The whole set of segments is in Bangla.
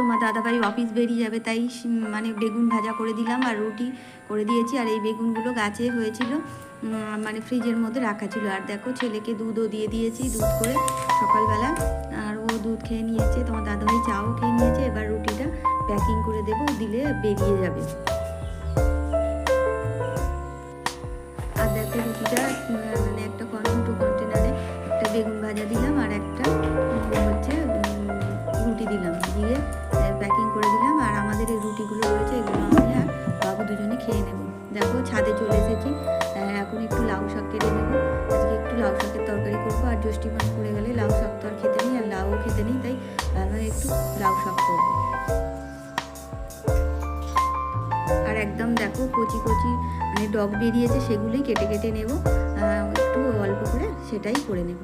তোমার দাদাভাই অফিস বেরিয়ে যাবে, তাই মানে বেগুন ভাজা করে দিলাম আর রুটি করে দিয়েছি আর এই বেগুনগুলো গাছে হয়েছিল মানে ফ্রিজের মধ্যে রাখা ছিল। আর দেখো ছেলেকে দুধও দিয়ে দিয়েছি, দুধ করে সকালবেলা। আর ও দুধ খেয়ে নিয়েছে, তোমার দাদাভাই চাও খেয়ে নিয়েছে, এবার রুটিটা প্যাকিং করে দেবো, দিলে বেরিয়ে যাবে। আর দেখো রুটিটা মানে একটা দুটো কন্টেনারে একটা বেগুন ভাজা দিলাম আর একটা হচ্ছে রুটি দিলাম। দিয়ে প্যাকিং করে দিলাম আর আমাদের এই রুটিগুলো রয়েছে, এগুলো আমি আর বাবু দুজনে খেয়ে নেব। দেখো ছাদে চলে এসেছি। এখন একটু লাউ শাক কেটে নেব। আজকে একটু লাউ শাকের তরকারি করব। আর জ্যৈষ্ঠী মাস পড়ে গেলে লাউ শাক তো আর খেতে নেই, আর লাউও খেতে নেই, তাই একটু লাউ শাক করব। আর একদম দেখো কচি কচি মানে ডগ বেরিয়েছে, সেগুলোই কেটে কেটে নেব। একটু অল্প করে সেটাই করে নেব।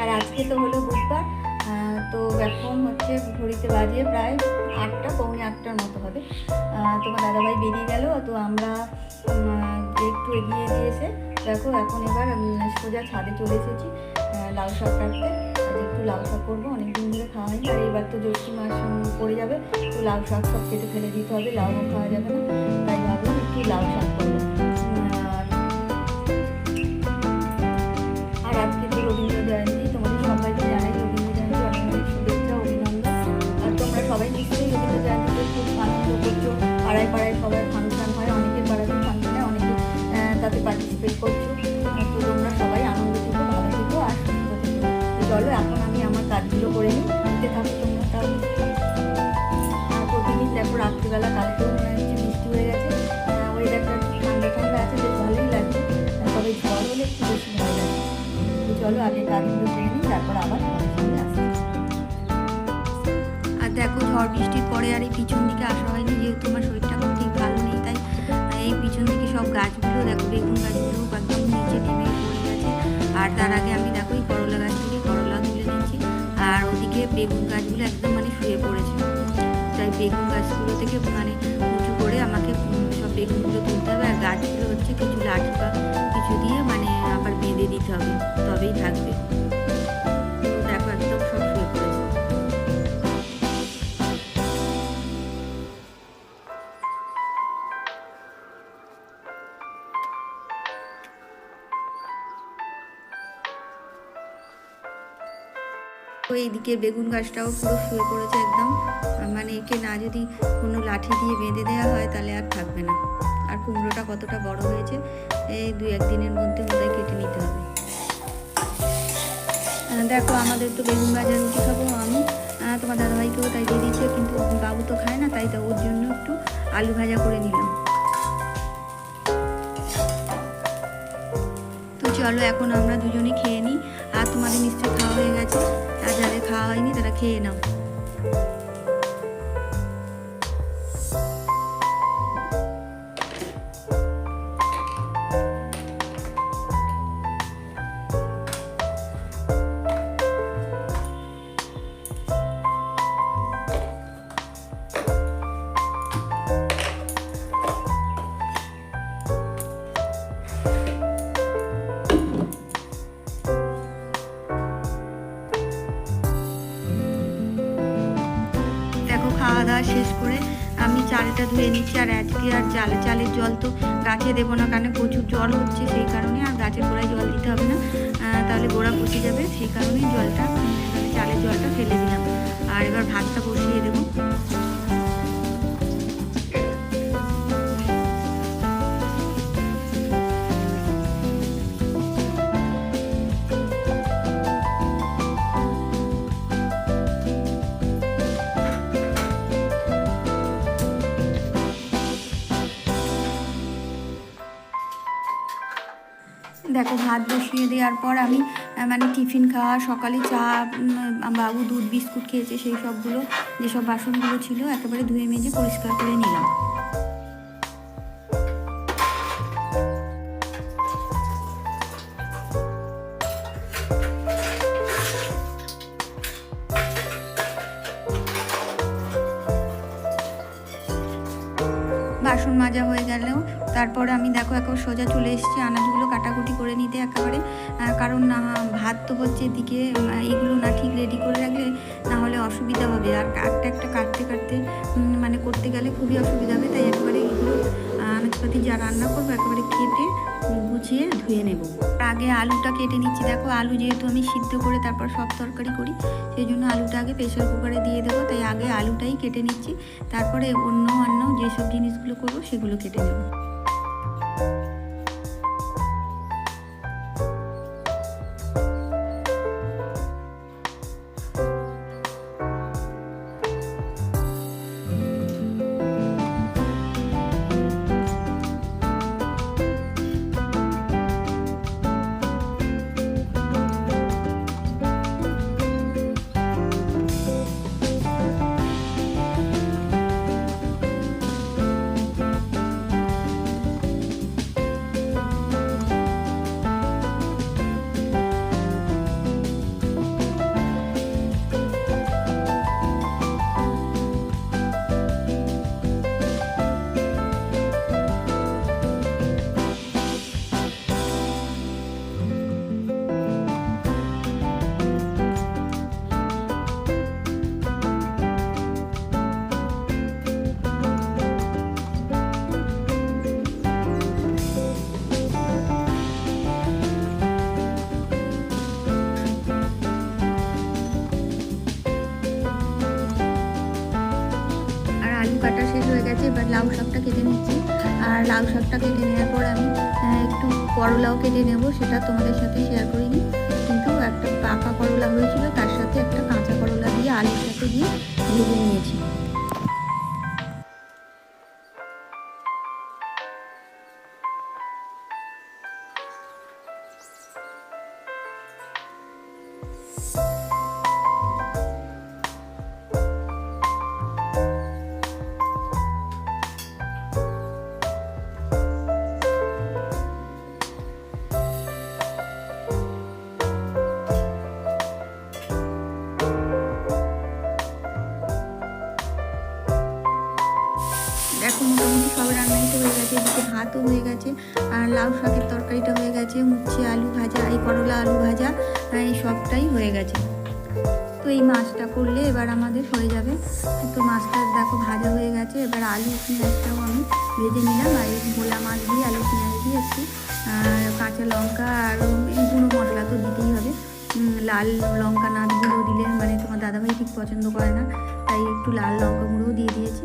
আর- আজকে তো হলো বুধবার তো এখন হচ্ছে ঘড়িতে বাজে প্রায় আটটা, পৌনে আটটার মতো হবে। তোমার দাদাভাই বেরিয়ে গেল, তো আমরা একটু এগিয়ে দিয়েছে দেখো এখন এবার সোজা ছাদে চলে এসেছি লাউ শাক কাটতে। একটু লাউ শাক করব, অনেকদিন ধরে খাওয়া হয়নি। আর এবার তো জ্যৈষ্ঠী মাস পড়ে যাবে, তো লাউ শাক সব কেটে ফেলে দিতে হবে লাউও খাওয়া যাবে না। তাই ভাবলাম একটু লাউ শাক করব। কাজগুলো করে নিই নিতে থাকো তোমরা তাহলে আর প্রতিদিন দেখো রাত্রিবেলা কালকেও মনে হচ্ছে বৃষ্টি হয়ে গেছে। ওয়েদারটা একটু ঠান্ডা ঠান্ডা আছে, বেশ ভালোই আর তবে হলে একটু বেশি ভালো লাগে। চলো আগে সেরে নিই, তারপর আবার আর দেখো ঝড় বৃষ্টির পরে আর এই পিছন দিকে আসা হয়নি, যেহেতু আমার শরীরটা খুব ঠিক ভালো নেই, তাই এই পিছন দিকে সব গাছগুলো, দেখো বেগুন গাছগুলো একদম নিচে নেমে পড়ে গেছে। আর তার আগে আমি দেখো এই আর ওদিকে বেগুন গাছগুলো একদম মানে শুয়ে পড়েছে। তাই বেগুন গাছগুলো থেকে মানে উঁচু করে আমাকে সব বেগুনগুলো তুলতে হবে আর গাছগুলো হচ্ছে কিছু লাঠি বা কিছু দিয়ে মানে আবার বেঁধে দিতে হবে। তবেই থাকবে। তো এইদিকে বেগুন গাছটাও পুরো শুয়ে পড়েছে একদম। মানে একে না যদি কোনো লাঠি দিয়ে বেঁধে দেওয়া হয়, তাহলে আর থাকবে না। আর কুমড়োটা কতটা বড় হয়েছে, এই দু একদিনের মধ্যে বোধহয় কেটে নিতে হবে। দেখো, আমাদের তো বেগুন ভাজা রুটি খাব আমি। তোমার দাদাভাইকেও তাই দিয়ে দিয়েছে কিন্তু বাবু তো খায় না, তাই তো ওর জন্য একটু আলু ভাজা করে নিলাম। তো চলো, এখন আমরা দুজনে খেয়ে নিই। আর তোমাদের নিশ্চয়ই খাওয়া হয়ে গেছে। আর যাদের খাওয়া হয়নি তারা খেয়ে নাও চালটা ধুয়ে নিচ্ছি আর আজকে আর চালে চালের জল তো গাছে দেবো না, কারণ প্রচুর জল হচ্ছে সেই কারণে আর গাছের গোড়ায় জল দিতে হবে না। তাহলে গোড়া বসে যাবে, সেই কারণে জলটা, চালের জলটা ফেলে দিলাম। আর এবার ভাতটা বসিয়ে দেবো। দেখো, ভাত বসিয়ে দেওয়ার পর আমি মানে টিফিন খাওয়া, সকালে চা বাবু দুধ, বিস্কুট খেয়েছে, সেই সবগুলো, যেসব বাসনগুলো ছিল, একেবারে ধুয়ে মেজে পরিষ্কার করে নিলাম। বাসন মাজা হয়ে গেলেও তারপরে আমি দেখো একবার সোজা চলে এসেছি, আনাজগুলো কাটাকুটি করে নিতে একেবারে। কারণ না, ভাত তো হচ্ছে এদিকে এগুলো না ঠিক রেডি করে রাখলে না হলে অসুবিধা হবে। আর একটা একটা কাটতে কাটতে মানে করতে গেলে খুবই অসুবিধা হবে। তাই একবারে এগুলো আনাজপাতি যা রান্না করব একেবারে কেটে গুছিয়ে ধুয়ে নেব। আগে আলুটা কেটে নিচ্ছি। দেখো, আলু যেহেতু আমি সিদ্ধ করে তারপর সব তরকারি করি সেই জন্য আলুটা আগে প্রেশার কুকারে দিয়ে দেবো। তাই আগে আলুটাই কেটে নিচ্ছি। তারপরে অন্য অন্য যেসব জিনিসগুলো করব, সেগুলো কেটে নেব। লাউ শাকটা কেটে নিচ্ছি। আর লাউ শাকটা কেটে নেওয়ার পর আমি একটু করলাও কেটে নেব, সেটা তোমাদের সাথে শেয়ার করিনি। কিন্তু একটা পাকা করলা হয়েছিল, তার সাথে একটা কাঁচা করলা দিয়ে আলুর সাথে দিয়ে ভেজে নিয়েছি। দেখো মোটামুটি সব রান্নাই তো হয়ে গেছে, এদিকে ভাতও হয়ে গেছে, আর লাউ শাকের তরকারিটা হয়ে গেছে উচ্ছে আলু ভাজা, এই করলা আলু ভাজা এই সবটাই হয়ে গেছে। তো এই মাছটা করলে এবার আমাদের হয়ে যাবে। তো মাছটা দেখো ভাজা হয়ে গেছে, এবার আলু পেঁয়াজটাও আমি ভেজে নিলাম, আর এই ভোলা মাছ দিয়ে, আলু পেঁয়াজ দিয়ে একটু কাঁচা লঙ্কা আর এই গুঁড়ো মশলা তো দিতেই হবে। লাল লঙ্কা না গুঁড়ো দিলে মানে তোমার দাদাভাই ঠিক পছন্দ করে না, তাই একটু লাল লঙ্কা গুঁড়োও দিয়ে দিয়েছি।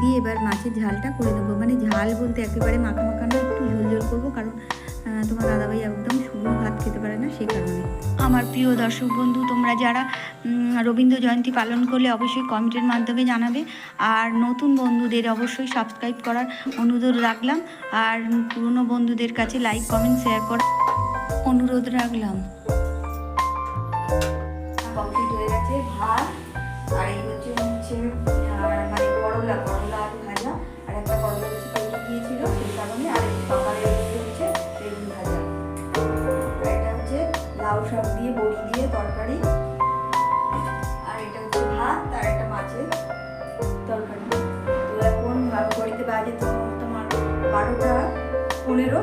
দিয়ে এবার মাছের ঝালটা করে দেবো মানে ঝাল বলতে একেবারে মাখা মাখা না একটু ঝোল ঝোল করব, কারণ তোমার দাদাভাই একদম শুকনো ভাত খেতে পারে না সেই কারণে। আমার প্রিয় দর্শক বন্ধু, তোমরা যারা রবীন্দ্র জয়ন্তী পালন করলে অবশ্যই কমেন্টের মাধ্যমে জানাবে। আর নতুন বন্ধুদের অবশ্যই সাবস্ক্রাইব করার অনুরোধ রাখলাম। আর পুরনো বন্ধুদের কাছে লাইক, কমেন্ট, শেয়ার করার অনুরোধ রাখলাম। কমপ্লিট হয়ে গেছে, ভাত আর এই হচ্ছে হচ্ছে আর মানে করলা করলা আলু ভাজা। আর একটা করলা হচ্ছে তৈরি দিয়েছিল, সেই কারণে আর সকালে হচ্ছে বেগুন ভাজা। আর এটা হচ্ছে লাউ শাক দিয়ে, বড়ি দিয়ে তরকারি। আর এটা হচ্ছে ভাত, আর একটা মাছের তরকারি। তো এখন ঘড়িতে বাজে তো তোমার বারোটা, পনেরো